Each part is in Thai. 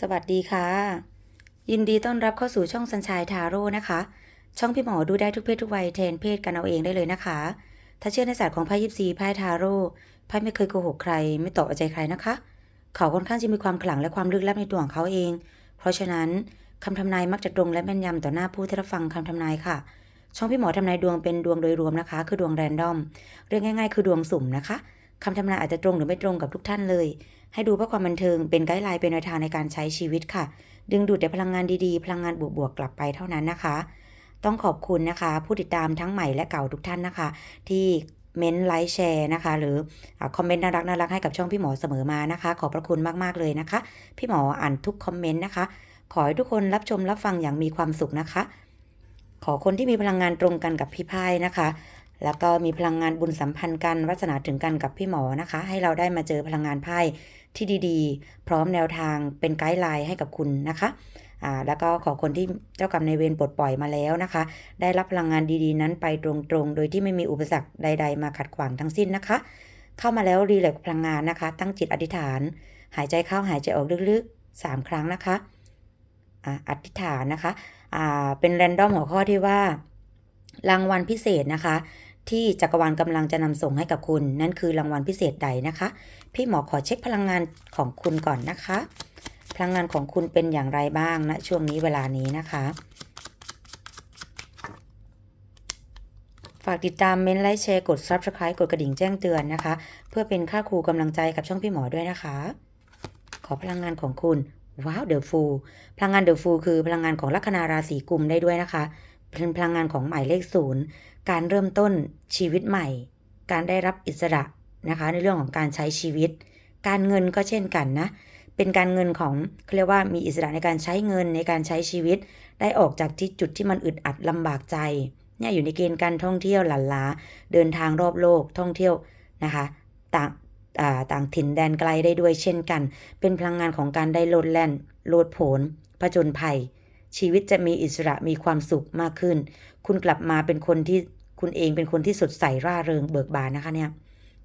สวัสดีค่ะ ยินดีต้อนรับเข้าสู่ช่องสัญชัยทาโร่นะคะ ช่องพี่หมอดูได้ทุกเพศทุกวัยแทนเพศกันเอาเองได้เลยนะคะ ถ้าเชื่อในศาสตร์ของไพ่ยิปซีไพ่ทาโร่ไพ่ไม่เคยโกหกใคร ไม่ตอบเอใจใครนะคะ เขาค่อนข้างจะมีความขลังและความลึกลับในตัวของเขาเอง เพราะฉะนั้นคำทำนายมักจะตรงและแม่นยำต่อหน้าผู้ที่รับฟังคำทำนายค่ะ ช่องพี่หมอทำนายดวงเป็นดวงโดยรวมนะคะ คือดวงแรนดอม เรียกง่าย ๆ คือดวงสุ่มนะคะคำทำนายอาจจะตรงหรือไม่ตรงกับทุกท่านเลย ให้ดูเพื่อความบันเทิงเป็นไกด์ไลน์เป็นแนวทางในการใช้ชีวิตค่ะ ดึงดูดแต่พลังงานดีๆ พลังงานบวกๆกลับไปเท่านั้นนะคะ ต้องขอบคุณนะคะ ผู้ติดตามทั้งใหม่และเก่าทุกท่านนะคะ ที่เม้นไลค์แชร์นะคะ หรือคอมเมนต์น่ารักน่ารักให้กับช่องพี่หมอเสมอมานะคะ ขอบพระคุณมากๆเลยนะคะ พี่หมออ่านทุกคอมเมนต์นะคะ ขอให้ทุกคนรับชมรับฟังอย่างมีความสุขนะคะ ขอคนที่มีพลังงานตรงกันกับพี่พายนะคะ แล้วก็มีพลังงานบุญสัมพันธ์กันวัสนาถึงกันกับพี่หมอนะคะ ให้เราได้มาเจอพลังงานไพ่ที่ดีๆ พร้อมแนวทางเป็นไกด์ไลน์ให้กับคุณนะคะอ่าแล้วก็ขอคนที่เจ้ากรรมในเวรปลดปล่อยมาแล้วนะคะ ได้รับพลังงานดีๆ นั้นไปตรงๆ โดยที่ไม่มีอุปสรรคใด ๆ มาขัดขวางทั้งสิ้นนะคะ เข้ามาแล้วรีแลกซ์พลังงานนะคะ ตั้งจิตอธิษฐาน หายใจเข้าหายใจออกลึกๆ 3 ครั้งนะคะอ่าอธิษฐานนะคะอ่าเป็นแรนดอมหัวข้อที่ว่ารางวัลพิเศษนะคะ ที่จักรวาลกำลังจะนำส่งให้กับคุณ นั่นคือรางวัลพิเศษใดนะคะ พี่หมอขอเช็คพลังงานของคุณก่อนนะคะ พลังงานของคุณเป็นอย่างไรบ้างนะช่วงนี้เวลานี้นะคะฝากติดตามเม้นไลค์แชร์กด Subscribe กดกระดิ่งแจ้งเตือนนะคะ เพื่อเป็นค่าครูกำลังใจกับช่องพี่หมอด้วยนะคะ ขอพลังงานของคุณว้าวเดอะฟูลพลังงานเดอะฟูลคือพลังงานของลัคนาราศีกุมได้ด้วยนะคะ เป็นพลังงานของหมายเลขศูนย์การเริ่มต้นชีวิตใหม่ การได้รับอิสระนะคะในเรื่องของการใช้ชีวิต การเงินก็เช่นกันนะเป็นการเงินของเขาเรียกว่ามีอิสระในการใช้เงินในการใช้ชีวิต ได้ออกจากที่จุดที่มันอึดอัดลำบากใจเนี่ยอยู่ในเกณฑ์การท่องเที่ยวหลั่นล้าเดินทางรอบโลกท่องเที่ยวนะคะต่างต่างถิ่นแดนไกลได้ด้วยเช่นกัน เป็นพลังงานของการได้โลดแล่น โลดโผนผจญภัย ชีวิตจะมีอิสระมีความสุขมากขึ้น คุณกลับมาเป็นคนที่คุณเองเป็นคนที่สดใสร่าเริงเบิกบานนะคะเนี่ย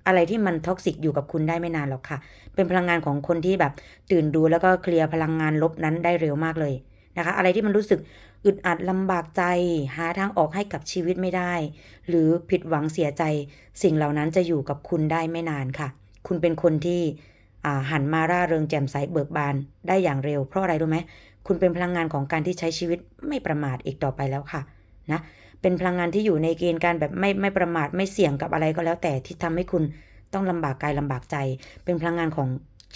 อะไรที่มันท็อกซิกอยู่กับคุณได้ไม่นานหรอกค่ะ เป็นพลังงานของคนที่แบบตื่นดูแล้วก็เคลียร์พลังงานลบนั้นได้เร็วมากเลยนะคะ อะไรที่มันรู้สึกอึดอัดลำบากใจ หาทางออกให้กับชีวิตไม่ได้ หรือผิดหวังเสียใจ สิ่งเหล่านั้นจะอยู่กับคุณได้ไม่นานค่ะ คุณเป็นคนที่หันมาร่าเริงแจ่มใสเบิกบานได้อย่างเร็ว เพราะอะไรรู้ไหม คุณเป็นพลังงานของการที่ใช้ชีวิตไม่ประมาทอีกต่อไปแล้วค่ะนะเป็นพลังงานที่อยู่ในเกณฑ์การแบบไม่ไม่ประมาทไม่เสี่ยงกับอะไรก็แล้วแต่ที่ทำให้คุณต้องลำบากกายลำบากใจ เป็นพลังงานของ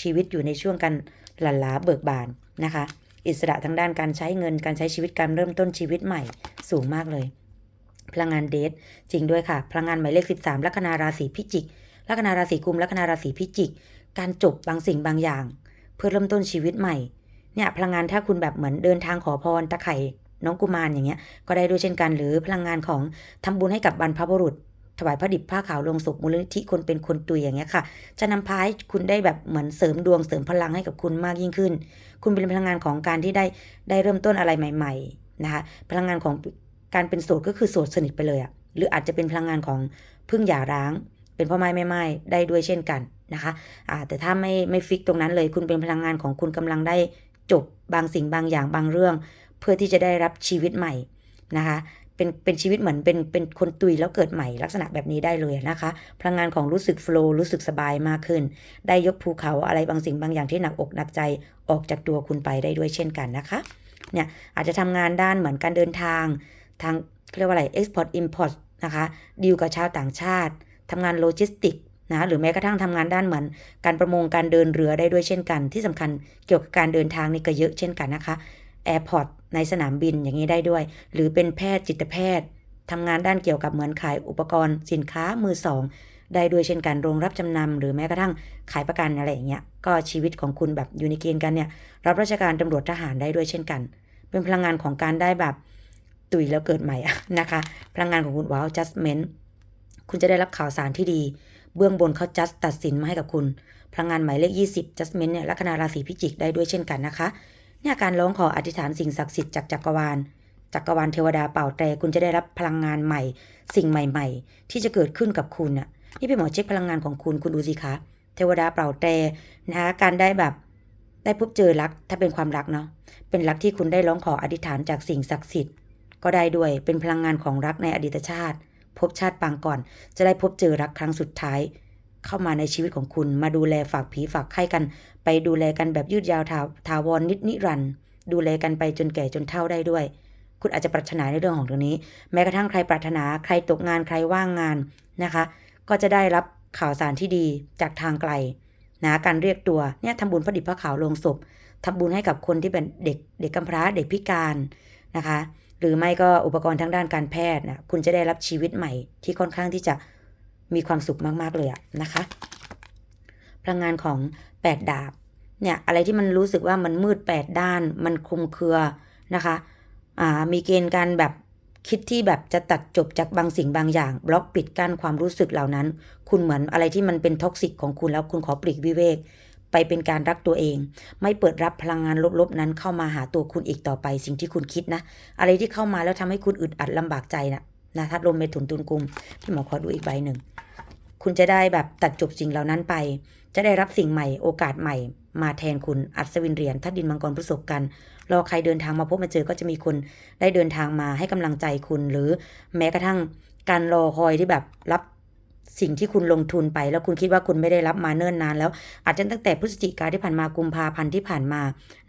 ชีวิตอยู่ในช่วงการหลั่นล้าเบิกบานนะคะ อิสระทางด้านการใช้เงินการใช้ชีวิตการเริ่มต้นชีวิตใหม่สูงมากเลย พลังงานเดทจริงด้วยค่ะ พลังงานหมายเลข 13ลัคนาราศีพิจิกลัคนาราศีกุมลัคนาราศีพิจิก การจบบางสิ่งบางอย่าง เพื่อเริ่มต้นชีวิตใหม่ เนี่ยพลังงานถ้าคุณแบบเหมือนเดินทางขอพรตะไคร่น้องกุมารอย่างเงี้ย ก็ได้ด้วยเช่นกัน หรือพลังงานของทำบุญให้กับบรรพบุรุษ ถวายพระดิบผ้าขาวลงศพมูลนิธิคนเป็นคนตุยอย่างเงี้ยค่ะ จะนำพาให้คุณได้แบบเหมือนเสริมดวงเสริมพลังให้กับคุณมากยิ่งขึ้น คุณเป็นพลังงานของการที่ได้ได้เริ่มต้นอะไรใหม่ ๆนะคะ พลังงานของการเป็นโสดก็คือโสดสนิทไปเลยอะหรืออาจจะเป็นพลังงานของพึ่งหย่าร้าง เป็นพ่อไม้แม่ไม้ได้ด้วยเช่นกันนะคะอ่าแต่ถ้าไม่ไม่ฟิกตรงนั้นเลย คุณเป็นพลังงานของคุณกำลังได้ จบบางสิ่งบางอย่างบางเรื่อง เพื่อที่จะได้รับชีวิตใหม่นะคะเป็นเป็นชีวิตเหมือนเป็นเป็นคนตุยแล้วเกิดใหม่ลักษณะแบบนี้ได้เลยนะคะ พลังงานของรู้สึกโฟล์รู้สึกสบายมากขึ้น ได้ยกภูเขาอะไรบางสิ่งบางอย่างที่หนักอกหนักใจออกจากตัวคุณไปได้ด้วยเช่นกันนะคะเนี่ยอาจจะทำงานด้านเหมือนการเดินทาง ทางเรียกว่าอะไร export import นะคะดีลกับชาวต่างชาติทำงานโลจิสติก นะหรือแม้กระทั่งทำงานด้านเหมือน การประมงการเดินเรือได้ด้วยเช่นกัน ที่สำคัญเกี่ยวกับการเดินทางนี่ก็เยอะเช่นกันนะคะแอร์พอร์ตในสนามบินอย่างนี้ได้ด้วย หรือเป็นแพทย์จิตแพทย์ทำงานด้านเกี่ยวกับเหมือนขายอุปกรณ์สินค้ามือสองได้ด้วยเช่นกันโรงรับจำนำหรือแม้กระทั่งขายประกันอะไรอย่างเงี้ยก็ชีวิตของคุณแบบอยู่ในเกณฑ์กันเนี่ยรับราชการตำรวจทหารได้ด้วยเช่นกัน เป็นพลังงานของการได้แบบตุยแล้วเกิดใหม่นะคะ พลังงานของคุณว้าว adjustment คุณจะได้รับข่าวสารที่ดี เบื้องบนเขา just ตัดสินมาให้กับคุณพลังงานหมายเลข 20 Justment เนี่ยลัคนาราศีพิจิกได้ด้วยเช่นกันนะคะเนี่ยการร้องขออธิษฐานสิ่งศักดิ์สิทธิ์จากจักรวาลจักรวาลเทวดาเป่าแต่คุณจะได้รับพลังงานใหม่ สิ่งใหม่ ๆ ที่จะเกิดขึ้นกับคุณน่ะนี่เป็นหมอเช็คพลังงานของคุณคุณดูสิคะเทวดาเป่าแต่นะคะการได้แบบได้พบเจอรักถ้าเป็นความรักเนาะเป็นรักที่คุณได้ร้องขออธิษฐานจากสิ่งศักดิ์สิทธิ์ ก็ได้ด้วยเป็นพลังงานของรักในอดีตชาติ พบชาติปางก่อน จะได้พบเจอรักครั้งสุดท้าย เข้ามาในชีวิตของคุณมาดูแลฝากผีฝากไข้กัน ไปดูแลกันแบบยืดยาวถาถาวรนิดนิรันด์ดูแลกันไปจนแก่จนเฒ่าได้ด้วย คุณอาจจะปรารถนาในเรื่องของตรงนี้ แม้กระทั่งใครปรารถนาใครตกงานใครว่างงานนะคะ ก็จะได้รับข่าวสารที่ดีจากทางไกลนะการเรียกตัวเนี่ยทำบุญพระดิบพระขาวลงศพทำบุญให้กับคนที่เป็นเด็กเด็กกำพร้าเด็กพิการนะคะ หรือไม่ก็อุปกรณ์ทางด้านการแพทย์นะคุณจะได้รับชีวิตใหม่ที่ค่อนข้างที่จะมีความสุขมาก ๆ เลยอะนะคะ พลังงานของ 8 ดาบเนี่ยอะไรที่มันรู้สึกว่ามันมืด 8 ด้าน มันคลุมเครือนะคะอ่ามีเกณฑ์การแบบคิดที่แบบจะตัดจบจากบางสิ่งบางอย่าง บล็อกปิดกั้นความรู้สึกเหล่านั้น คุณเหมือนอะไรที่มันเป็นท็อกซิกของคุณแล้วคุณขอปลีกวิเวก ไปเป็นการรักตัวเอง ไม่เปิดรับพลังงานลบๆนั้นเข้ามาหาตัวคุณอีกต่อไป สิ่งที่คุณคิดนะ อะไรที่เข้ามาแล้วทำให้คุณอึดอัดลำบากใจนะนะทัดลมเมถุนตุนกุมพี่หมอขอดูอีกใบหนึ่งคุณจะได้แบบตัดจบสิ่งเหล่านั้นไป จะได้รับสิ่งใหม่โอกาสใหม่ มาแทนคุณอัศวินเหรียญทัดดินมังกรพฤษภกันรอใครเดินทางมาพบมาเจอก็จะมีคนได้เดินทางมาให้กำลังใจคุณ หรือแม้กระทั่งการรอคอยที่แบบรับ สิ่งที่คุณลงทุนไป แล้วคุณคิดว่าคุณไม่ได้รับมาเนิ่นนานแล้ว อาจจะตั้งแต่พฤศจิกาที่ผ่านมากุมภาพันธ์ที่ผ่านมา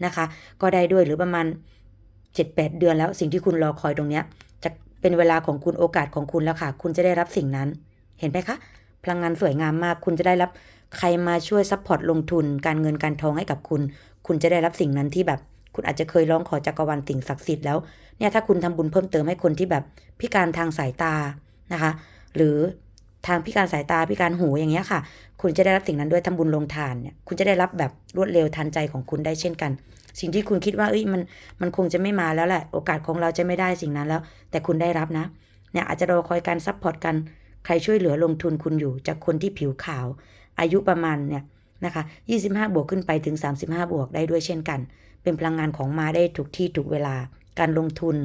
นะคะ ก็ได้ด้วยหรือประมาณ 7-8 เดือนแล้ว สิ่งที่คุณรอคอยตรงเนี้ยจะเป็นเวลาของคุณโอกาสของคุณแล้วค่ะ คุณจะได้รับสิ่งนั้น เห็นไหมคะพลังงานสวยงามมาก คุณจะได้รับใครมาช่วยซัพพอร์ตลงทุน การเงินการทองให้กับคุณ คุณจะได้รับสิ่งนั้นที่แบบ คุณอาจจะเคยร้องขอจักรวาลสิ่งศักดิ์สิทธิ์แล้วเนี่ยถ้าคุณทำบุญเพิ่มเติมให้คนที่แบบพิการทางสายตานะคะ หรือ ทางพิการสายตาพิการหูอย่างเงี้ยค่ะ คุณจะได้รับสิ่งนั้นด้วยทำบุญลงทานเนี่ยคุณจะได้รับแบบรวดเร็วทันใจของคุณได้เช่นกัน สิ่งที่คุณคิดว่าเอ้ยมันมันคงจะไม่มาแล้วแหละ โอกาสของเราจะไม่ได้สิ่งนั้นแล้ว แต่คุณได้รับนะเนี่ยอาจจะรอคอยการซัพพอร์ตกันใครช่วยเหลือลงทุนคุณอยู่จากคนที่ผิวขาว อายุประมาณเนี่ยนะคะ25 บวกขึ้นไปถึง 35 บวกได้ด้วยเช่นกัน เป็นพลังงานของมาได้ถูกที่ถูกเวลา การลงทุน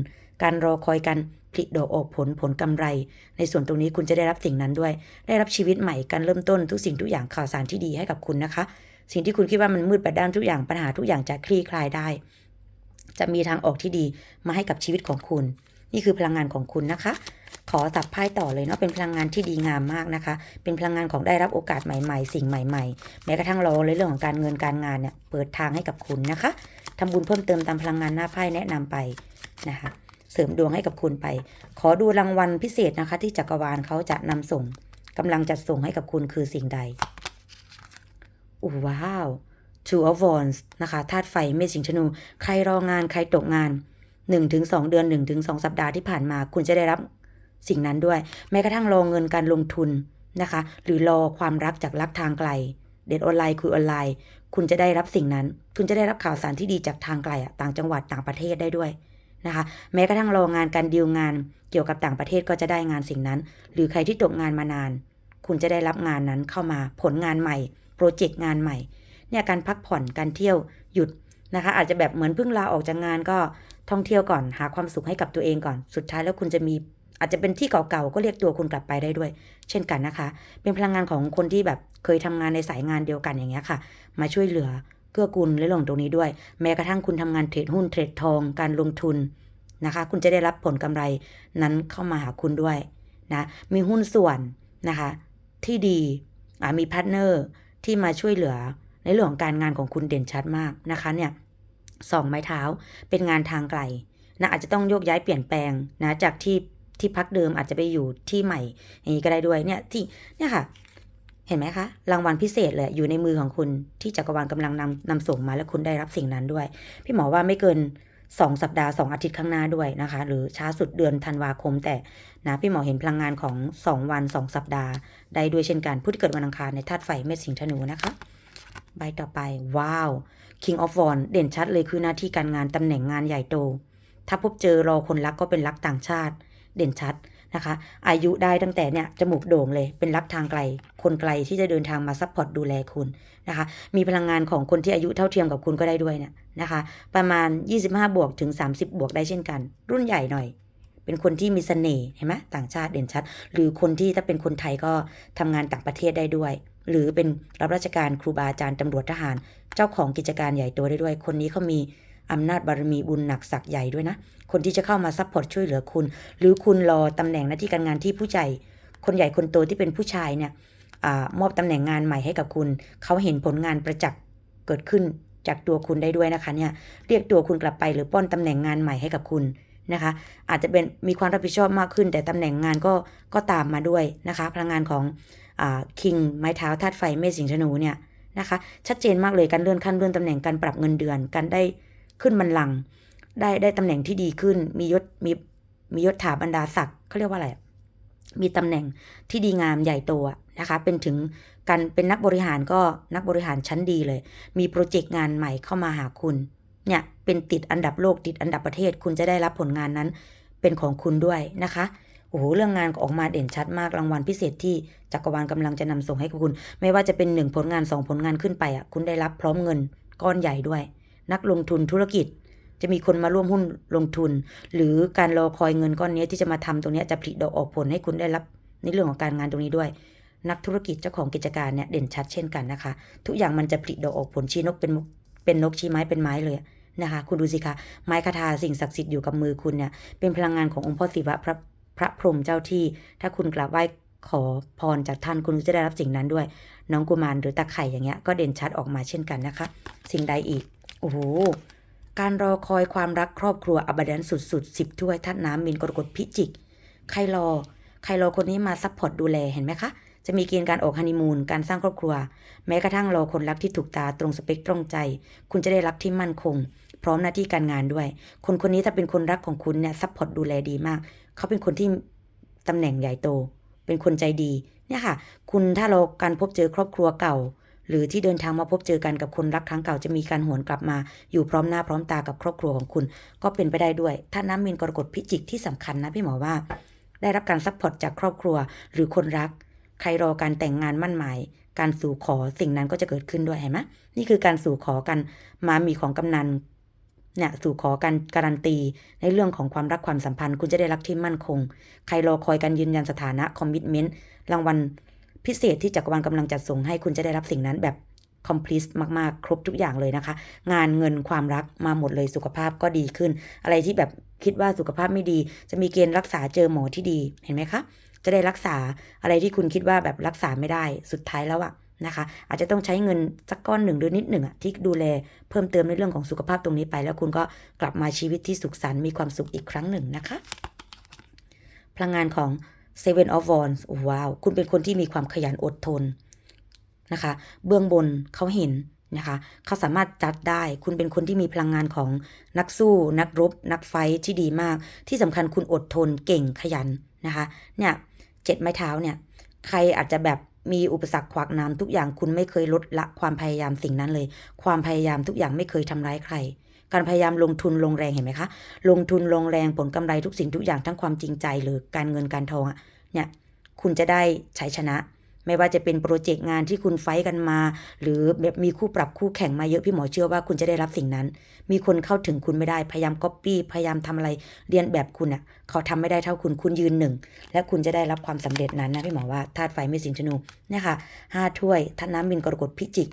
การรอคอยการ ผลิดอกออกผลผลกำไร ในส่วนตรงนี้คุณจะได้รับสิ่งนั้นด้วย ได้รับชีวิตใหม่การเริ่มต้นทุกสิ่งทุกอย่างข่าวสารที่ดีให้กับคุณนะคะ สิ่งที่คุณคิดว่ามันมืดแปดด้านทุกอย่างปัญหาทุกอย่างจะคลี่คลายได้ จะมีทางออกที่ดีมาให้กับชีวิตของคุณ นี่คือพลังงานของคุณนะคะ ขอตับไพ่ต่อเลยเนาะเป็นพลังงานที่ดีงามมากนะคะ เป็นพลังงานของได้รับโอกาสใหม่ๆ สิ่งใหม่ๆ แม้กระทั่งเราในเรื่องของการเงินการงานเนี่ยเปิดทางให้กับคุณนะคะทำบุญเพิ่มเติมตามพลังงานหน้าไพ่แนะนำไปนะคะ เสริมดวงให้กับคุณไป ขอดูรางวัลพิเศษนะคะ ที่จักรวาลเขาจะนำส่งกำลังจัดส่งให้กับคุณคือสิ่งใดอู้ว้าว Two of Wands นะคะธาตุไฟเมษสิงธนู ใครรองานใครตกงาน 1-2 เดือน 1-2 สัปดาห์ที่ผ่านมา คุณจะได้รับสิ่งนั้นด้วย แม้กระทั่งรอเงินการลงทุนนะคะ หรือรอความรักจากรักทางไกล เด็ดออนไลน์คุยออนไลน์ คุณจะได้รับสิ่งนั้น คุณจะได้รับข่าวสารที่ดีจากทางไกลอะต่างจังหวัดต่างประเทศได้ด้วย นะคะ แม้กระทั่งรองานการดีลงานเกี่ยวกับต่างประเทศก็จะได้งานสิ่งนั้น หรือใครที่ตกงานมานาน คุณจะได้รับงานนั้นเข้ามาผลงานใหม่ โปรเจกต์งานใหม่ เนี่ยการพักผ่อนการเที่ยวหยุดนะคะ อาจจะแบบเหมือนเพิ่งลาออกจากงานก็ท่องเที่ยวก่อนหาความสุขให้กับตัวเองก่อน สุดท้ายแล้วคุณจะมีอาจจะเป็นที่เก่าๆก็เรียกตัวคุณกลับไปได้ด้วย เช่นกันนะคะ เป็นพลังงานของคนที่แบบเคยทำงานในสายงานเดียวกันอย่างเงี้ยค่ะ มาช่วยเหลือ เกื้อกูลในเรื่องตรงนี้ด้วย แม้กระทั่งคุณทำงานเทรดหุ้นเทรดทองการลงทุนนะคะ คุณจะได้รับผลกำไรนั้นเข้ามาหาคุณด้วยนะมีหุ้นส่วนนะคะที่ดีมีพาร์ทเนอร์ที่มาช่วยเหลือในเรื่องของการงานของคุณเด่นชัดมากนะคะเนี่ยสองไม้เท้าเป็นงานทางไกลนะอาจจะต้องโยกย้ายเปลี่ยนแปลงนะจากที่ที่พักเดิมอาจจะไปอยู่ที่ใหม่อย่างนี้ก็ได้ด้วยเนี่ยที่เนี่ยค่ะ เห็นไหมคะ รางวัลพิเศษเลยอยู่ในมือของคุณที่จักรวาลกำลังนำนำส่งมาและคุณได้รับสิ่งนั้นด้วย พี่หมอว่าไม่เกิน 2 สัปดาห์ 2 อาทิตย์ข้างหน้าด้วยนะคะ หรือช้าสุดเดือนธันวาคม แต่นะพี่หมอเห็นพลังงานของ 2 วัน 2 สัปดาห์ ได้ด้วยเช่นกันผู้ที่เกิดวันอังคารในธาตุไฟเมษสิงห์ธนูนะคะใบต่อไป ว้าว King of w a n d เด่นชัดเลยคือหน้าที่การงานตำแหน่งงานใหญ่โต ถ้าพบเจอรอคนรักก็เป็นรักต่างชาติ เด่นชัด นะคะ อายุได้ตั้งแต่เนี่ยจมูกโด่งเลยเป็นรักทางไกล คนไกลที่จะเดินทางมาซัพพอร์ตดูแลคุณนะคะ มีพลังงานของคนที่อายุเท่าเทียมกับคุณก็ได้ด้วยเนี่ยนะคะ ประมาณ 25 บวกถึง 30 บวกได้เช่นกัน รุ่นใหญ่หน่อย เป็นคนที่มีเสน่ห์เห็นไหมต่างชาติเด่นชัด หรือคนที่ถ้าเป็นคนไทยก็ทำงานต่างประเทศได้ด้วย หรือเป็นรับราชการครูบาอาจารย์ตำรวจทหาร เจ้าของกิจการใหญ่โตได้ด้วย คนนี้เขามี อำนาจบารมีบุญหนักศักย์ใหญ่ด้วยนะ คนที่จะเข้ามาซัพพอร์ตช่วยเหลือคุณ หรือคุณรอตำแหน่งหน้าที่การงานที่ผู้ใหญ่คนใหญ่คนโตที่เป็นผู้ชายเนี่ยอมอบตำแหน่งงานใหม่ให้กับคุณ เขาเห็นผลงานประจักษ์เกิดขึ้นจากตัวคุณได้ด้วยนะคะเนี่ยเรียกตัวคุณกลับไปหรือป้อนตำแหน่งงานใหม่ให้กับคุณนะคะ อาจจะเป็นมีความรับผิดชอบมากขึ้น แต่ตำแหน่งงานก็ก็ตามมาด้วยนะคะ พลังงานของคิงไม้เท้าธาตุไฟเมษสิงห์ธนูเนี่ยนะคะ ชัดเจนมากเลยการเลื่อนขั้นเลื่อนตำแหน่งการปรับเงินเดือนการได้ ขึ้นบันลังก์ได้ได้ตำแหน่งที่ดีขึ้น มียศมีมียศถาบรรดาศักดิ์เขาเรียกว่าอะไร มีตำแหน่งที่ดีงามใหญ่โตอะนะคะ เป็นถึงการเป็นนักบริหารก็นักบริหารชั้นดีเลย มีโปรเจกต์งานใหม่เข้ามาหาคุณ เนี่ยเป็นติดอันดับโลกติดอันดับประเทศ คุณจะได้รับผลงานนั้นเป็นของคุณด้วยนะคะโอ้โหเรื่องงานก็ออกมาเด่นชัดมากรางวัลพิเศษที่จักรวาลกำลังจะนำส่งให้คุณ ไม่ว่าจะเป็นหนึ่งผลงานสองผลงานขึ้นไปอะคุณได้รับพร้อมเงินก้อนใหญ่ด้วย นักลงทุนธุรกิจ จะมีคนมาร่วมหุ้นลงทุน หรือการรอคอยเงินก้อนนี้ที่จะมาทำตรงนี้จะผลิดอกออกผลให้คุณได้รับในเรื่องของการงานตรงนี้ด้วย นักธุรกิจเจ้าของกิจการเนี่ยเด่นชัดเช่นกันนะคะ ทุกอย่างมันจะผลิดอกออกผลชี้นกเป็นเป็นนกชี้ไม้เป็นไม้เลยนะคะ คุณดูสิคะไม้คาถาสิ่งศักดิ์สิทธิ์อยู่กับมือคุณเนี่ยเป็นพลังงานขององค์พ่อศิวะพระพระพรหมเจ้าที่ ถ้าคุณกราบไหว้ขอพรจากท่านคุณจะได้รับสิ่งนั้นด้วย น้องกุมารหรือตาไข่อย่างเงี้ยก็เด่นชัดออกมาเช่นกันนะคะ สิ่งใดอีก โอ้โห การรอคอยความรักครอบครัวอบดันสุดๆสิบถ้วยท่านน้ำมินกรกฎพิจิก ใครรอ ใครรอคนนี้มาซัพพอร์ตดูแลเห็นไหมคะ จะมีเกณฑ์การออกฮันนีมูน การสร้างครอบครัว แม้กระทั่งรอคนรักที่ถูกตาตรงสเปคตรงใจ คุณจะได้รักที่มั่นคง พร้อมหน้าที่การงานด้วย คนคนนี้ถ้าเป็นคนรักของคุณเนี่ยซัพพอร์ตดูแลดีมาก เขาเป็นคนที่ตำแหน่งใหญ่โต เป็นคนใจดี เนี่ยค่ะ คุณถ้าเราการพบเจอครอบครัวเก่า หรือที่เดินทางมาพบเจอกันกับคนรักครั้งเก่าจะมีการหวนกลับมา อยู่พร้อมหน้าพร้อมตากับครอบครัวของคุณ ก็เป็นไปได้ด้วย ถ้าน้ำมินกรกฎพิจิกที่สำคัญนะพี่หมอว่า ได้รับการซัพพอร์ตจากครอบครัวหรือคนรัก ใครรอการแต่งงานมั่นหมาย การสู่ขอสิ่งนั้นก็จะเกิดขึ้นด้วยเห็นไหมนี่คือการสู่ขอกันมามีของกำนันเนี่ยสู่ขอการการันตีในเรื่องของความรักความสัมพันธ์ คุณจะได้รักที่มั่นคง ใครรอคอยการยืนยันสถานะคอมมิชเมนต์รางวัล พิเศษที่จักรวาลกำลังจัดส่งให้คุณจะได้รับสิ่งนั้นแบบคอมพลีทมากๆ ครบทุกอย่างเลยนะคะ งานเงินความรักมาหมดเลยสุขภาพก็ดีขึ้น อะไรที่แบบคิดว่าสุขภาพไม่ดี จะมีเกณฑ์รักษาเจอหมอที่ดีเห็นไหมคะจะได้รักษาอะไรที่คุณคิดว่าแบบรักษาไม่ได้สุดท้ายแล้วอะนะคะ อาจจะต้องใช้เงินสักก้อนหนึ่งหรือนิดหนึ่งอะที่ดูแลเพิ่มเติมในเรื่องของสุขภาพตรงนี้ไป แล้วคุณก็กลับมาชีวิตที่สุขสันต์มีความสุขอีกครั้งหนึ่งนะคะ พลังงานของ Seven of Wands ว้าว คุณเป็นคนที่มีความขยันอดทนนะคะ เบื้องบนเขาเห็นนะคะ เขาสามารถจัดได้ คุณเป็นคนที่มีพลังงานของนักสู้ นักรบ นักไฟที่ดีมาก ที่สำคัญคุณอดทนเก่งขยันนะคะ เนี่ยเจ็ดไม้เท้าเนี่ย ใครอาจจะแบบมีอุปสรรคขวากน้ำทุกอย่างคุณไม่เคยลดละความพยายามสิ่งนั้นเลย ความพยายามทุกอย่างไม่เคยทำร้ายใคร การพยายามลงทุนลงแรงเห็นไหมคะ ลงทุนลงแรงผลกำไรทุกสิ่งทุกอย่างทั้งความจริงใจหรือการเงินการทองอะเนี่ยคุณจะได้ชัยชนะ ไม่ว่าจะเป็นโปรเจกต์งานที่คุณไฟกันมา หรือแบบมีคู่ปรับคู่แข่งมาเยอะพี่หมอเชื่อว่าคุณจะได้รับสิ่งนั้น มีคนเข้าถึงคุณไม่ได้พยายามก๊อปปี้พยายามทำอะไรเรียนแบบคุณอะเขาทำไม่ได้เท่าคุณคุณยืนหนึ่งและคุณจะได้รับความสำเร็จนั้นนะพี่หมอว่าธาตุไฟไม่สิงธนูเนี่ยค่ะห้าถ้วยท่าน้ำมินกรกฎพิจิก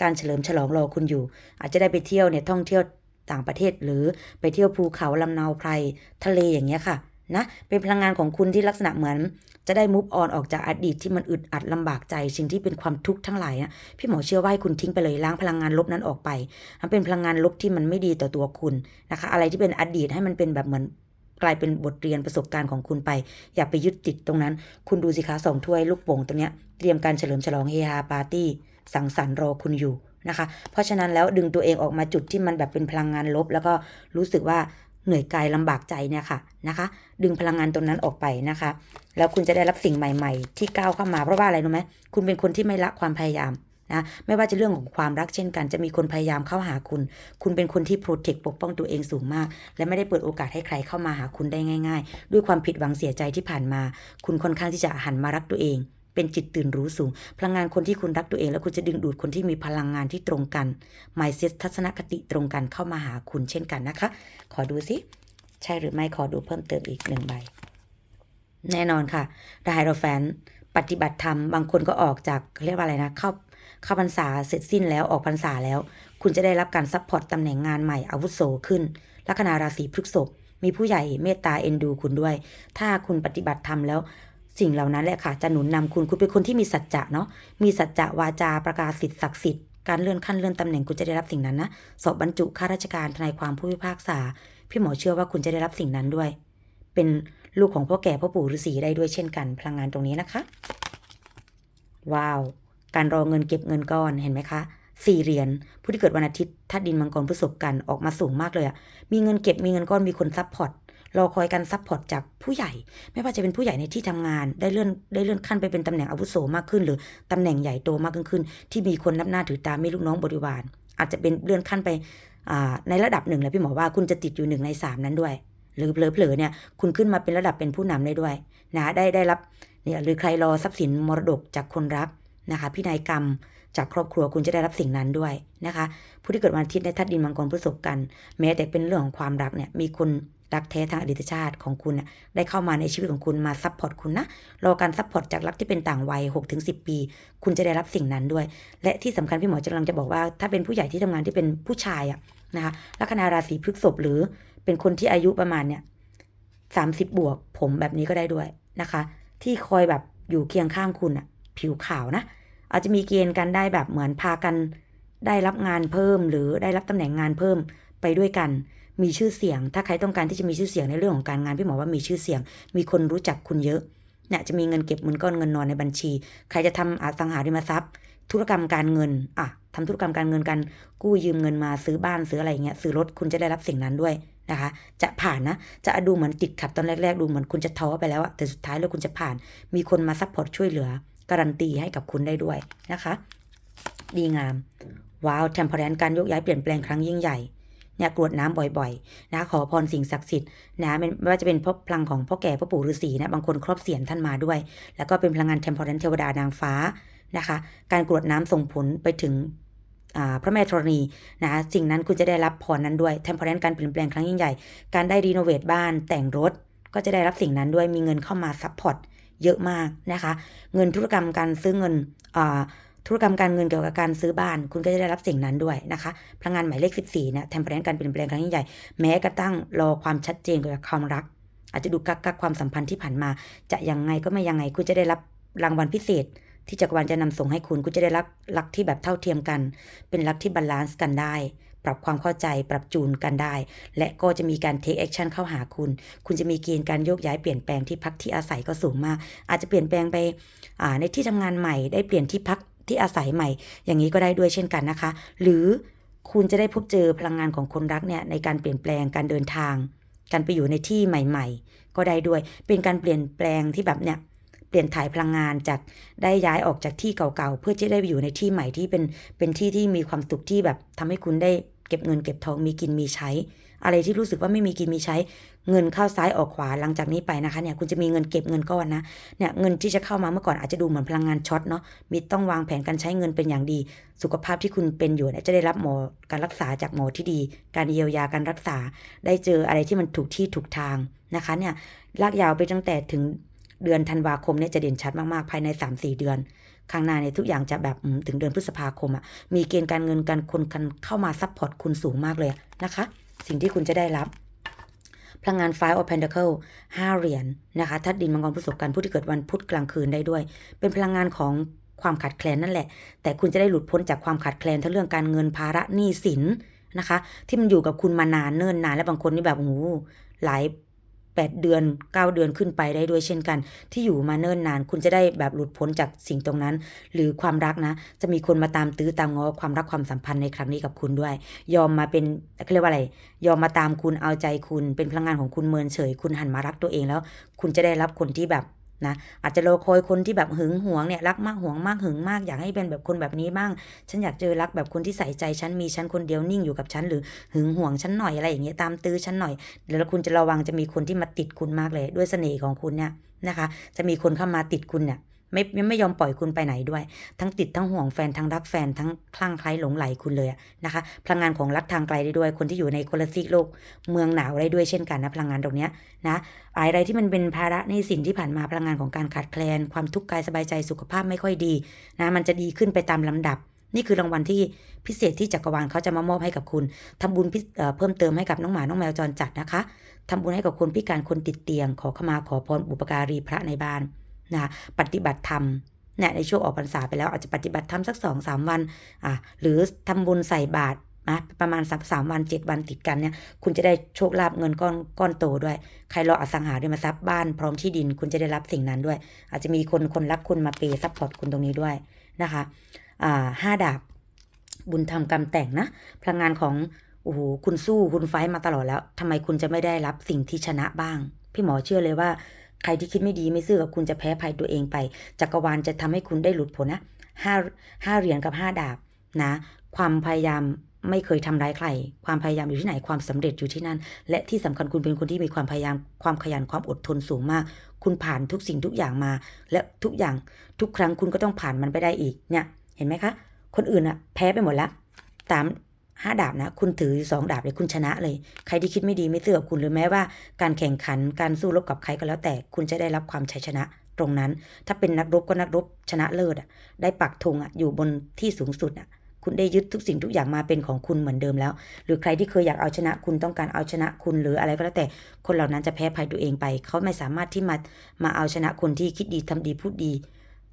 การเฉลิมฉลองรอคุณอยู่ อาจจะได้ไปเที่ยวเนี่ยท่องเที่ยว ต่างประเทศหรือไปเที่ยวภูเขาลำเนาไพรทะเลอย่างเงี้ยค่ะนะเป็นพลังงานของคุณที่ลักษณะเหมือน จะได้มุฟออนออกจากอดีตที่มันอึดอัดลำบากใจสิ่งที่เป็นความทุกข์ทั้งหลายนะพี่หมอเชื่อว่าให้คุณทิ้งไปเลยล้างพลังงานลบนั้นออกไปมันเป็นพลังงานลบที่มันไม่ดีต่อตัวคุณนะคะ อะไรที่เป็นอดีตให้มันเป็นแบบเหมือนกลายเป็นบทเรียนประสบการณ์ของคุณไป อย่าไปยึดติดตรงนั้น คุณดูสิคะสองถ้วยลูกโป่งตรงเนี้ยเตรียมการเฉลิมฉลองเฮฮาปาร์ตี้สังสรรค์รอคุณอยู่ นะคะ เพราะฉะนั้นแล้วดึงตัวเองออกมาจุดที่มันแบบเป็นพลังงานลบ แล้วก็รู้สึกว่าเหนื่อยกายลำบากใจเนี่ยค่ะนะคะ ดึงพลังงานตรงนั้นออกไปนะคะ แล้วคุณจะได้รับสิ่งใหม่ ๆ ที่ก้าวเข้ามาเพราะว่าอะไรรู้ไหมคุณเป็นคนที่ไม่ละความพยายามนะไม่ว่าจะเรื่องของความรักเช่นกัน จะมีคนพยายามเข้าหาคุณ คุณเป็นคนที่โปรเทคปกป้องตัวเองสูงมาก และไม่ได้เปิดโอกาสให้ใครเข้ามาหาคุณได้ง่าย ๆ ด้วยความผิดหวังเสียใจที่ผ่านมา คุณค่อนข้างที่จะหันมารักตัวเอง เป็นจิตตื่นรู้สูง พลังงานคนที่คุณรักตัวเอง แล้วคุณจะดึงดูดคนที่มีพลังงานที่ตรงกัน mindset ทัศนคติตรงกันเข้ามาหาคุณเช่นกันนะคะ ขอดูสิใช่หรือไม่ขอดูเพิ่มเติมอีกหนึ่งใบ แน่นอนค่ะไดโรแฟนปฏิบัติธรรมบางคนก็ออกจากเขาเรียกว่าอะไรนะเข้าเข้าพรรษาเสร็จสิ้นแล้วออกพรรษาแล้ว คุณจะได้รับการซัพพอร์ตตำแหน่งงานใหม่อาวุโสขึ้นลัคนาราศีพฤษภมีผู้ใหญ่เมตตาเอ็นดูคุณด้วย ถ้าคุณปฏิบัติธรรมแล้ว สิ่งเหล่านั้นแหละค่ะจะหนุนนำคุณคุณเป็นคนที่มีสัจจะเนาะมีสัจจะวาจาประกาศสิทธิ์ศักดิ์สิทธิ์การเลื่อนขั้นเลื่อนตำแหน่งคุณจะได้รับสิ่งนั้นนะสอบบรรจุข้าราชการทนายความผู้พิพากษา พี่หมอเชื่อว่าคุณจะได้รับสิ่งนั้นด้วย เป็นลูกของพ่อแก่พ่อปู่ฤาษีได้ด้วยเช่นกันพลังงานตรงนี้นะคะ ว้าว การรอเงินเก็บเงินก้อนเห็นไหมคะสี่เหรียญผู้ที่เกิดวันอาทิตย์ธาตุดินมังกรพฤษภกันออกมาสูงมากเลยอะมีเงินเก็บมีเงินก้อนมีคนซัพพอร์ต รอคอยการซัพพอร์ตจากผู้ใหญ่ ไม่ว่าจะเป็นผู้ใหญ่ในที่ทำงาน ได้เลื่อนได้เลื่อนขั้นไปเป็นตำแหน่งอาวุโสมากขึ้น หรือตำแหน่งใหญ่โตมากขึ้น ที่มีคนนับหน้าถือตามีลูกน้องบริวาร อาจจะเป็นเลื่อนขั้นไปในระดับหนึ่งแล้วพี่หมอว่าคุณจะติดอยู่หนึ่งในสามนั้นด้วย หรือเผลอๆเนี่ยคุณขึ้นมาเป็นระดับเป็นผู้นำได้ด้วยนะได้ได้รับเนี่ยหรือใครรอทรัพย์สินมรดกจากคนรักนะคะพินัยกรรมจากครอบครัวคุณจะได้รับสิ่งนั้นด้วยนะคะ ผู้ที่เกิดวันอาทิตย์ในธาตุดินมังกรพฤษภกัน แม้แต่เป็นเรื่องของความรักเนี่ยมีคน รักแท้ทางอดีตชาติของคุณได้เข้ามาในชีวิตของคุณมาซัพพอร์ตคุณนะรอการซัพพอร์ตจากรักที่เป็นต่างวัย 6-10 ปี คุณจะได้รับสิ่งนั้นด้วย และที่สำคัญพี่หมอกำลังจะบอกว่า ถ้าเป็นผู้ใหญ่ที่ทำงานที่เป็นผู้ชายอะนะคะลัคนาราศีพฤษภหรือเป็นคนที่อายุประมาณเนี่ยสามสิบบวก ผมแบบนี้ก็ได้ด้วยนะคะ ที่คอยแบบอยู่เคียงข้างคุณอะผิวขาวนะ อาจจะมีเกณฑ์กันได้แบบเหมือนพากันได้รับงานเพิ่ม หรือได้รับตำแหน่งงานเพิ่มไปด้วยกัน มีชื่อเสียง ถ้าใครต้องการที่จะมีชื่อเสียงในเรื่องของการงานพี่หมอว่ามีชื่อเสียง มีคนรู้จักคุณเยอะเนี่ยจะมีเงินเก็บเงินก้อนเงินนอนในบัญชี ใครจะทำอสังหาริมทรัพย์ ธุรกรรมการเงินอะทำธุรกรรมการเงินกัน กู้ยืมเงินมาซื้อบ้านซื้ออะไรอย่างเงี้ยซื้อรถคุณจะได้รับสิ่งนั้นด้วยนะคะ จะผ่านนะ จะดูเหมือนติดขัดตอนแรกๆ ดูเหมือนคุณจะท้อไปแล้วอะแต่สุดท้ายแล้วคุณจะผ่าน มีคนมาซัพพอร์ตช่วยเหลือ การันตีให้กับคุณได้ด้วยนะคะ ดีงาม ว้าวเทมเพลนการยกย้ายเปลี่ยนแปลงครั้งยิ่งใหญ่ นี่ยกรวดน้ำบ่อยๆ นะขอพรสิ่งศักดิ์สิทธิ์นะไม่ว่าจะเป็นพพลังของพ่อแก่พ่อปู่ฤาษีนะบางคนครอบเสียนท่านมาด้วย แล้วก็เป็นพลังงานเทมเพลนเทวดานางฟ้านะคะ การกรวดน้ำส่งผลไปถึงพระแม่ธรณีนะสิ่งนั้นคุณจะได้รับพรนั้นด้วยเทมเพลนการเปลี่ยนแปลงครั้งยิ่งใหญ่ การได้รีโนเวทบ้านแต่งรถก็จะได้รับสิ่งนั้นด้วยมีเงินเข้ามาซัพพอร์ตเยอะมากนะคะ เงินธุรกรรมการซื้อเงินอ ธุรกรรมการเงินเกี่ยวกับการซื้อบ้าน คุณก็จะได้รับสิ่งนั้นด้วยนะคะ พลังงานหมายเลข 14เนี่ยแทมเพลนการเปลี่ยนแปลงครั้งยิ่งใหญ่ แม้กระทั่งรอความชัดเจนเกี่ยวกับความรัก อาจจะดูกักกักความสัมพันธ์ที่ผ่านมา จะยังไงก็ไม่ยังไง คุณจะได้รับรางวัลพิเศษ ที่จักรวาลจะนำส่งให้คุณ คุณจะได้รักรักที่แบบเท่าเทียมกัน เป็นรักที่บาลานซ์กันได้ ปรับความเข้าใจ ปรับจูนกันได้ และก็จะมีการเทคแอคชั่นเข้าหาคุณ คุณจะมีเกณฑ์การโยกย้ายเปลี่ยนแปลงที่พักที่อาศัยก็สูงมาก อาจจะเปลี่ยนแปลงไปในที่ทำงานใหม่ ได้เปลี่ยนที่พัก ที่อาศัยใหม่ อย่างนี้ก็ได้ด้วยเช่นกันนะคะ หรือคุณจะได้พบเจอพลังงานของคนรักเนี่ยในการเปลี่ยนแปลงการเดินทาง การไปอยู่ในที่ใหม่ ๆ ก็ได้ด้วย เป็นการเปลี่ยนแปลงที่แบบเนี่ยเปลี่ยนถ่ายพลังงานจากได้ย้ายออกจากที่เก่าๆเพื่อจะได้ไปอยู่ในที่ใหม่ที่เป็นเป็นที่ที่มีความสุขที่แบบทำให้คุณได้ เก็บเงินเก็บทองมีกินมีใช้ อะไรที่รู้สึกว่าไม่มีกินมีใช้ เงินเข้าซ้ายออกขวาหลังจากนี้ไปนะคะเนี่ยคุณจะมีเงินเก็บเงินก้อนนะเนี่ยเงินที่จะเข้ามาเมื่อก่อนอาจจะดูเหมือนพลังงานช็อตเนาะมีต้องวางแผนการใช้เงินเป็นอย่างดี สุขภาพที่คุณเป็นอยู่เนี่ยจะได้รับหมอการรักษาจากหมอที่ดี การเยียวยาการรักษา ได้เจออะไรที่มันถูกที่ถูกทางนะคะเนี่ยลากยาวไปตั้งแต่ถึงเดือนธันวาคมเนี่ยจะเด่นชัดมากๆภายใน 3-4 เดือน ข้างหน้าเนี่ยทุกอย่างจะแบบถึงเดือนพฤษภาคมอะ่ะมีเกณฑ์การเงินการคนกันเข้ามาซัพพอร์ตคุณสูงมากเลยนะคะ สิ่งที่คุณจะได้รับพลังงาน Five of Pentacle 5เหรียญนะคะทัดดินมังกรผู้ประสบการณ์ผู้ที่เกิดวันพุธกลางคืนได้ด้วย เป็นพลังงานของความขาดแคลนนั่นแหละ แต่คุณจะได้หลุดพ้นจากความขาดแคลนทั้งเรื่องการเงินภาระหนี้สินนะคะ ที่มันอยู่กับคุณมานานเนิ่นนานและบางคนนี่แบบโอ้โหหลาย 8 เดือน 9 เดือนขึ้นไปได้ด้วยเช่นกัน ที่อยู่มาเนิ่นนาน คุณจะได้แบบหลุดพ้นจากสิ่งตรงนั้น หรือความรักนะ จะมีคนมาตามตื้อตามง้อความรักความสัมพันธ์ในครั้งนี้กับคุณด้วย ยอมมาเป็นเขาเรียกว่าอะไร ยอมมาตามคุณเอาใจคุณเป็นพลังงานของคุณเมินเฉย คุณหันมารักตัวเองแล้ว คุณจะได้รับคนที่แบบ นะอาจจะรอคอยคนที่แบบหึงหวงเนี่ยรักมากหวงมากหึงมากอยากให้เป็นแบบคนแบบนี้บ้าง ฉันอยากเจอรักแบบคนที่ใส่ใจฉันมีฉันคนเดียวนิ่งอยู่กับฉันหรือหึงหวงฉันหน่อยอะไรอย่างเงี้ยตามตื้อฉันหน่อยแล้วคุณจะระวังจะมีคนที่มาติดคุณมากเลย ด้วยเสน่ห์ของคุณเนี่ยนะคะ จะมีคนเข้ามาติดคุณเนี่ย ไม่ไม่ยอมปล่อยคุณไปไหนด้วย ทั้งติดทั้งห่วงแฟนทั้งรักแฟนทั้งคลั่งไคล้หลงไหลคุณเลยนะคะ พลังงานของรักทางไกลได้ด้วย คนที่อยู่ในคนละซีกโลกเมืองหนาวได้ด้วยเช่นกันนะพลังงานตรงเนี้ยนะอะไรที่มันเป็นภาระในสิ่งที่ผ่านมาพลังงานของการขาดแคลน ความทุกข์กายสบายใจสุขภาพไม่ค่อยดีนะมันจะดีขึ้นไปตามลำดับ นี่คือรางวัลที่พิเศษที่จักรวาลเขาจะมามอบให้กับคุณทำบุญพิเอ่อเพิ่มเติมให้กับน้องหมาน้องแมวจรจัดนะคะทำบุญให้กับคนพิการคนติดเตียง ขอขมาขอพรบุปการีพระในบ้าน นะปฏิบัติธรรมเนี่ยในช่วงออกพรรษาไปแล้วอาจจะปฏิบัติธรรมสักสองสามวันอะหรือทำบุญใส่บาตรนะประมาณสักสามวันเจ็ดวันติดกันเนี่ย คุณจะได้โชคลาภเงินก้อนก้อนโตด้วย ใครรออสังหาริมทรัพย์บ้านพร้อมที่ดินคุณจะได้รับสิ่งนั้นด้วย อาจจะมีคนคนรักคุณมาเปย์ซัพพอร์ตคุณตรงนี้ด้วยนะคะอ่าห้าดาบบุญทำกรรมแต่งนะ พลังงานของโอ้โหคุณสู้คุณไฟมาตลอดแล้วทำไมคุณจะไม่ได้รับสิ่งที่ชนะบ้าง พี่หมอเชื่อเลยว่า ใครที่คิดไม่ดีไม่ซื่อกับคุณจะแพ้ภัยตัวเองไป จักรวาลจะทำให้คุณได้หลุดพ้นนะห้าห้าเหรียญกับห้าดาบนะ ความพยายามไม่เคยทำร้ายใคร ความพยายามอยู่ที่ไหนความสำเร็จอยู่ที่นั่น และที่สำคัญคุณเป็นคนที่มีความพยายาม ความขยันความอดทนสูงมาก คุณผ่านทุกสิ่งทุกอย่างมา และทุกอย่างทุกครั้งคุณก็ต้องผ่านมันไปได้อีกเนี่ย เห็นไหมคะ คนอื่นอะแพ้ไปหมดแล้วตาม ห้าดาบนะ คุณถือสองดาบเลยคุณชนะเลย ใครที่คิดไม่ดีไม่เสื่อกับคุณหรือแม้ว่าการแข่งขันการสู้รบกับใครก็แล้วแต่คุณจะได้รับความชัยชนะตรงนั้น ถ้าเป็นนักรบก็นักรบชนะเลิศอะ ได้ปักธงอะอยู่บนที่สูงสุดอะ คุณได้ยึดทุกสิ่งทุกอย่างมาเป็นของคุณเหมือนเดิมแล้ว หรือใครที่เคยอยากเอาชนะ คุณต้องการเอาชนะคุณหรืออะไรก็แล้วแต่ คนเหล่านั้นจะแพ้ภัยตัวเองไป เขาไม่สามารถที่มามาเอาชนะคนที่คิดดีทำดีพูดดี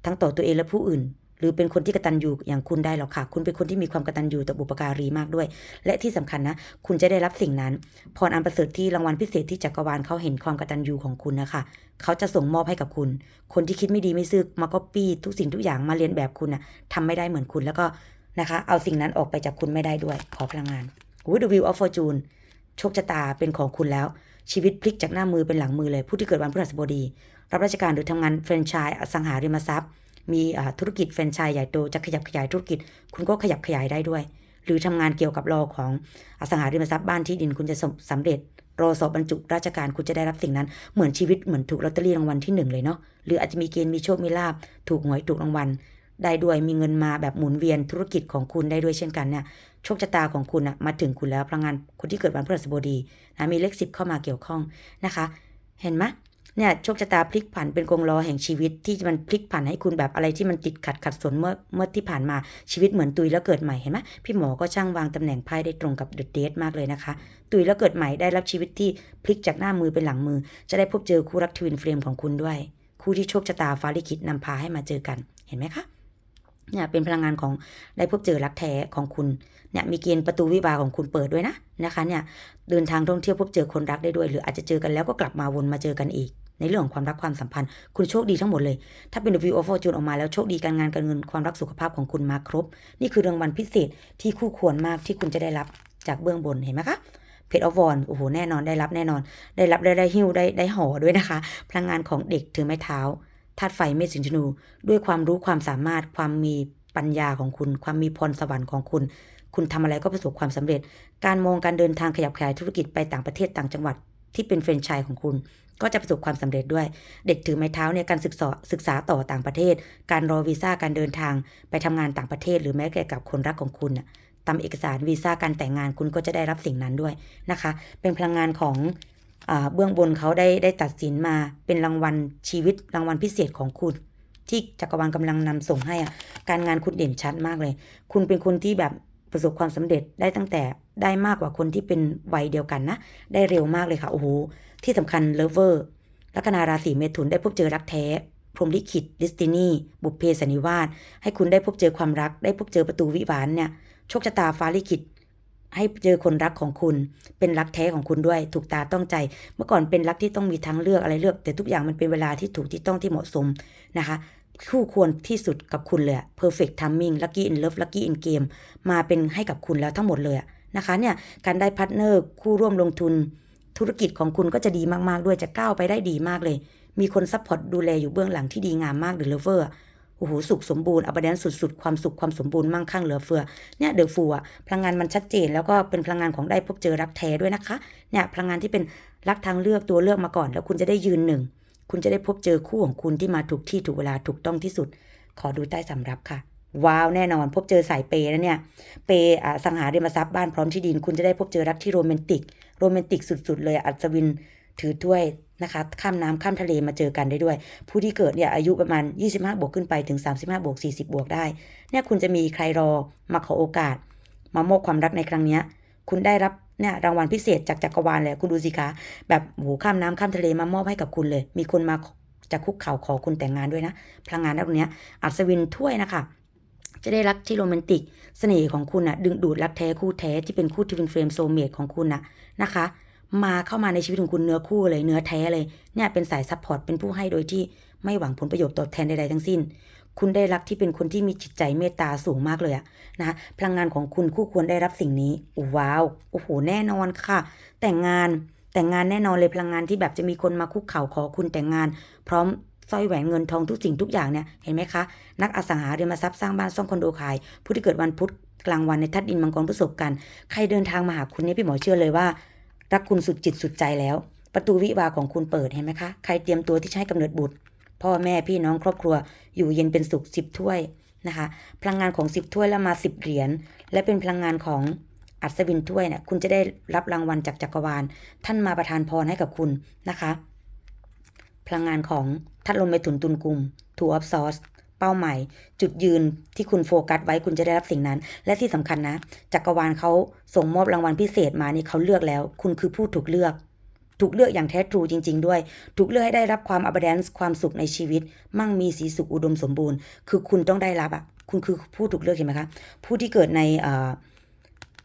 ทั้งต่อตัวเองและผู้อื่น รือเป็นคนที่กตัญญูอย่างคุณได้หรอกค่ะ คุณเป็นคนที่มีความกตัญญูต่อบุปการีมากด้วย และที่สำคัญนะ คุณจะได้รับสิ่งนั้น พรอันประเสริฐที่รางวัลพิเศษที่จักรวาลเขาเห็นความกตัญญูของคุณนะคะ เขาจะส่งมอบให้กับคุณ คนที่คิดไม่ดีไม่ซื่อมาก็ปี้ทุกสิ่งทุกอย่างมาเรียนแบบคุณนะทำไม่ได้เหมือนคุณแล้วก็นะคะ เอาสิ่งนั้นออกไปจากคุณไม่ได้ด้วย ขอพลังงานวูดวิวออฟฟอร์จูนโชคชะตาเป็นของคุณแล้ว ชีวิตพลิกจากหน้ามือเป็นหลังมือเลย ผู้ที่เกิดวันพฤหัสบดี รับราชการหรือทำงานแฟรนไชส์อสังหาริมทรัพย์ มีธุรกิจแฟรนไชส์ใหญ่โตจะขยับขยายธุรกิจ คุณก็ขยับขยายได้ด้วย หรือทำงานเกี่ยวกับรอของอสังหาริมทรัพย์บ้านที่ดินคุณจะสำสำเร็จรอสอบบรรจุราชการคุณจะได้รับสิ่งนั้น เหมือนชีวิตเหมือนถูกลอตเตอรี่รางวัลที่หนึ่งเลยเนาะหรืออาจจะมีเกณฑ์มีโชคมีลาบถูกหวยถูกรางวัลได้ด้วยมีเงินมาแบบหมุนเวียนธุรกิจของคุณได้ด้วยเช่นกันเนี่ยโชคชะตาของคุณอะมาถึงคุณแล้วพลังงานคนที่เกิดวันพฤหัสบดีนะมีเลขสิบเข้ามาเกี่ยวข้องนะคะ เห็นไหม เนี่ยโชคชะตาพลิกผันเป็นกงล้อแห่งชีวิตที่มันพลิกผันให้คุณแบบอะไรที่มันติดขัดขัดสนเมื่อเมื่อที่ผ่านมาชีวิตเหมือนตุยแล้วเกิดใหม่เห็นไหมพี่หมอก็ช่างวางตำแหน่งไพ่ได้ตรงกับเดอะเดทมากเลยนะคะ ตุยแล้วเกิดใหม่ได้รับชีวิตที่พลิกจากหน้ามือเป็นหลังมือ จะได้พบเจอคู่รักทวินเฟรมของคุณด้วย คู่ที่โชคชะตาฟ้าลิขิตนำพาให้มาเจอกันเห็นไหมคะเนี่ยเป็นพลังงานของได้พบเจอรักแท้ของคุณเนี่ยมีเกณฑ์ประตูวิวาของคุณเปิดด้วยนะนะคะเนี่ยเดินทางท่องเที่ยวพบเจอคนรักได้ด้วย หรืออาจจะเจอกันแล้วก็กลับมาวนมาเจอกันอีก ในเรื่องของความรักความสัมพันธ์ คุณโชคดีทั้งหมดเลย ถ้าเป็น The View of Fortune ออกมาแล้วโชคดีการงานการเงินความรักสุขภาพของคุณมาครบ นี่คือรางวัลพิเศษที่คู่ควรมากที่คุณจะได้รับจากเบื้องบนเห็นไหมคะเพจออฟวอนโอ้โหแน่นอนได้รับแน่นอน ได้รับได้ได้หิ้วได้ได้ห่อด้วยนะคะ พลังงานของเด็กถือไม้เท้าธาตุไฟเมษสิงห์ธนู ด้วยความรู้ความสามารถความมีปัญญาของคุณ ความมีพรสวรรค์ของคุณ คุณทำอะไรก็ประสบความสำเร็จ การมองการเดินทางขยับขยายธุรกิจไปต่างประเทศต่างจังหวัด ที่เป็นแฟรนไชส์ของคุณ ก็จะประสบความสำเร็จด้วย เด็กถือไม้เท้าเนี่ยการศึกษาศึกษาต่อต่างประเทศ การรอวีซ่าการเดินทาง ไปทำงานต่างประเทศ หรือแม้แต่กับคนรักของคุณน่ะตามเอกสารวีซ่าการแต่งงานคุณก็จะได้รับสิ่งนั้นด้วยนะคะ เป็นพลังงานของอเบื้องบนเขาได้ได้ตัดสินมาเป็นรางวัลชีวิตรางวัลพิเศษของคุณ ที่จักรวาลกำลังนำส่งให้อะการงานคุณเด่นชัดมากเลย คุณเป็นคนที่แบบ ประสบความสำเร็จได้ตั้งแต่ได้มากกว่าคนที่เป็นวัยเดียวกันนะ ได้เร็วมากเลยค่ะ โอ้โห ที่สำคัญเลเวอร์ลัคนาราศีเมถุนได้พบเจอรักแท้ พรหมลิขิตดิสตินีบุพเพสนิวาสให้คุณได้พบเจอความรัก ได้พบเจอประตูวิวาห์เนี่ยโชคชะตาฟ้าลิขิตให้เจอคนรักของคุณ เป็นรักแท้ของคุณด้วย ถูกตาต้องใจ เมื่อก่อนเป็นรักที่ต้องมีทางเลือกอะไรเลือก แต่ทุกอย่างมันเป็นเวลาที่ถูกที่ต้องที่เหมาะสมนะคะ คู่ควรที่สุดกับคุณเลยอะ perfect timing lucky in love lucky in game มาเป็นให้กับคุณแล้วทั้งหมดเลยอะนะคะเนี่ยการได้พาร์ทเนอร์คู่ร่วมลงทุน ธุรกิจของคุณก็จะดีมากๆ ด้วยจะก้าวไปได้ดีมากเลย มีคนซัพพอร์ตดูแลอยู่เบื้องหลังที่ดีงามมากเดอะเลเวอร์โอ้โหสุขสมบูรณ์อัปเดนสุดๆ ความสุขความสมบูรณ์มั่งคั่งเหลือเฟือเนี่ยเดอะฟูอะพลังงานมันชัดเจนแล้วก็เป็นพลังงานของได้พบเจอรักแท้ด้วยนะคะเนี่ยพลังงานที่เป็นรักทางเลือกตัวเลือกมาก่อน แล้วคุณจะได้ยืนหนึ่ง คุณจะได้พบเจอคู่ของคุณที่มาถูกที่ถูกเวลาถูกต้องที่สุด ขอดูใต้สำรับค่ะ ว้าวแน่นอนพบเจอสายเปย์แล้วเนี่ย เปย์อะสังหาริมทรัพย์บ้านพร้อมที่ดิน คุณจะได้พบเจอรักที่โรแมนติก โรแมนติกสุด ๆ เลยอัศวินถือถ้วยนะคะ ข้ามน้ำข้ามทะเลมาเจอกันได้ด้วย ผู้ที่เกิดเนี่ยอายุประมาณ 25 บวกขึ้นไปถึง 35 บวก 40 บวกได้ เนี่ยคุณจะมีใครรอมาขอโอกาส มามอบความรักในครั้งนี้คุณได้รับ เนี่ยรางวัลพิเศษจากจักรวาลเลยคุณดูสิคะแบบโหข้ามน้ำข้ามทะเลมามอบให้กับคุณเลย มีคนมาจะคุกเข่าขอคุณแต่งงานด้วยนะ พลังงานตรงเนี้อัศวินถ้วยนะคะจะได้รักที่โรแมนติก เสน่ห์ของคุณน่ะ ดึงดูดรักแท้คู่แท้ที่เป็นคู่ที่เป็นเฟรมโซเมตของคุณน่ะนะคะ มาเข้ามาในชีวิตของคุณเนื้อคู่เลยเนื้อแท้เลยเนี่ยเป็นสายซัพพอร์ตเป็นผู้ให้โดยที่ไม่หวังผลประโยชน์ตอบแทนใดๆทั้งสิ้น คุณได้รักที่เป็นคนที่มีจิตใจเมตตาสูงมากเลยอะนะพลังงานของคุณคู่ควรได้รับสิ่งนี้ว้าวโอ้โหแน่นอนค่ะ แต่งงานแต่งงานแน่นอนเลยพลังงานที่แบบจะมีคนมาคุกเข่าขอคุณแต่งงาน พร้อมสร้อยแหวนเงินทองทุกสิ่งทุกอย่างเนี่ยเห็นไหมคะ นักอสังหาริมทรัพย์สร้างบ้านซ่องคอนโดขาย ผู้ที่เกิดวันพุธกลางวันในทัดดินมังกรประสบกันใครเดินทางมาหาคุณเนี่ยพี่หมอเชื่อเลยว่า รักคุณสุดจิตสุดใจแล้ว ประตูวิวาของคุณเปิดเห็นไหมคะ ใครเตรียมตัวที่ให้กำเนิดบุตร พ่อแม่พี่น้องครอบครัว อยู่เย็นเป็นสุขสิบถ้วยนะคะ พลังงานของสิบถ้วยแล้วมาสิบเหรียญและเป็นพลังงานของอัศวินถ้วยเนี่ยคุณจะได้รับรางวัลจากจักรวาล ท่านมาประทานพรให้กับคุณนะคะ พลังงานของทัดลมเมถุนตุนกลุ่มทูออฟซอสเป้าหมายจุดยืนที่คุณโฟกัสไว้คุณจะได้รับสิ่งนั้น และที่สำคัญนะ จักรวาลเขาส่งมอบรางวัลพิเศษมานี่เขาเลือกแล้ว คุณคือผู้ถูกเลือก ถูกเลือกอย่างแท้ทรูจริง ๆ ด้วย ถูกเลือกให้ได้รับความอับ d ด n น e ความสุขในชีวิต มั่งมีสีสุขอุดมสมบูรณ์ คือคุณต้องได้รับอะ คุณคือผู้ถูกเลือกเห็นไหมคะ ผู้ที่เกิดใน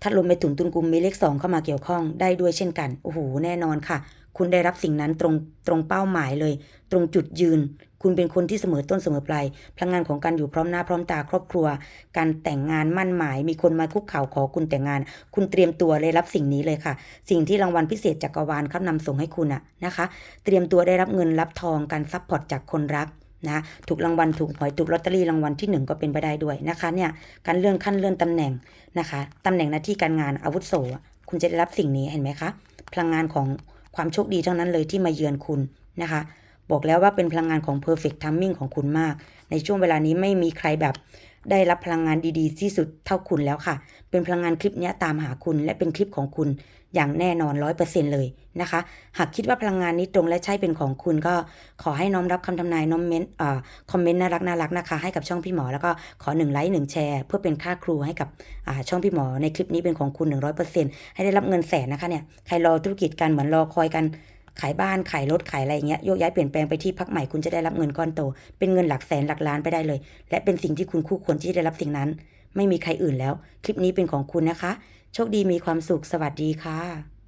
ทัดลมเมถุนตุนกุมมีเลขสองเข้ามาเกี่ยวข้องได้ด้วยเช่นกัน โอ้โห แน่นอนค่ะ คุณได้รับสิ่งนั้นตรงตรงเป้าหมายเลย ตรงจุดยืน คุณเป็นคนที่เสมอต้นเสมอปลายพลังงานของการอยู่พร้อมหน้าพร้อมตาครอบครัว การแต่งงานมั่นหมาย มีคนมาคุกเข่าขอคุณแต่งงาน คุณเตรียมตัวเลยรับสิ่งนี้เลยค่ะ สิ่งที่รางวัลพิเศษจักรวาลเขานำส่งให้คุณอะนะคะ เตรียมตัวได้รับเงินรับทองการซัพพอร์ตจากคนรักนะถูกรางวัลถูกหวยถูกลอตเตอรี่รางวัลที่หนึ่งก็เป็นไปได้ด้วยนะคะเนี่ยการเลื่อนขั้นเลื่อนตำแหน่งนะคะตำแหน่งหน้าที่การงานอาวุโสคุณจะได้รับสิ่งนี้เห็นไหมคะพลังงานของ ความโชคดีทั้งนั้นเลยที่มาเยือนคุณนะคะ บอกแล้วว่าเป็นพลังงานของ perfect timing ของคุณมาก ในช่วงเวลานี้ไม่มีใครแบบได้รับพลังงานดีๆ ที่สุดเท่าคุณแล้วค่ะ เป็นพลังงานคลิปนี้ตามหาคุณและเป็นคลิปของคุณ อย่างแน่นอนร้อยเปอร์เซ็นเลยนะคะ หากคิดว่าพลังงานนี้ตรงและใช่เป็นของคุณก็ขอให้น้อมรับคำทำนายน้อมเมนต์คอมเมนต์น่ารักน่ารักนะคะ ให้กับช่องพี่หมอแล้วก็ขอหนึ่งไลค์หนึ่งแชร์ เพื่อเป็นค่าครูให้กับช่องพี่หมอในคลิปนี้เป็นของคุณ 100%ให้ได้รับเงินแสนนะคะเนี่ยใครรอธุรกิจกันเหมือนรอคอยกันขายบ้าน ขายรถ ขายอะไรอย่างเงี้ยโยกย้ายเปลี่ยนแปลงไปที่พักใหม่คุณจะได้รับเงินก้อนโต เป็นเงินหลักแสนหลักล้านไปได้เลย และเป็นสิ่งที่คุณคู่ควรที่จะได้รับสิ่งนั้น ไม่มีใครอื่นแล้ว คลิปนี้เป็นของคุณนะคะ โชคดีมีความสุขสวัสดีค่ะ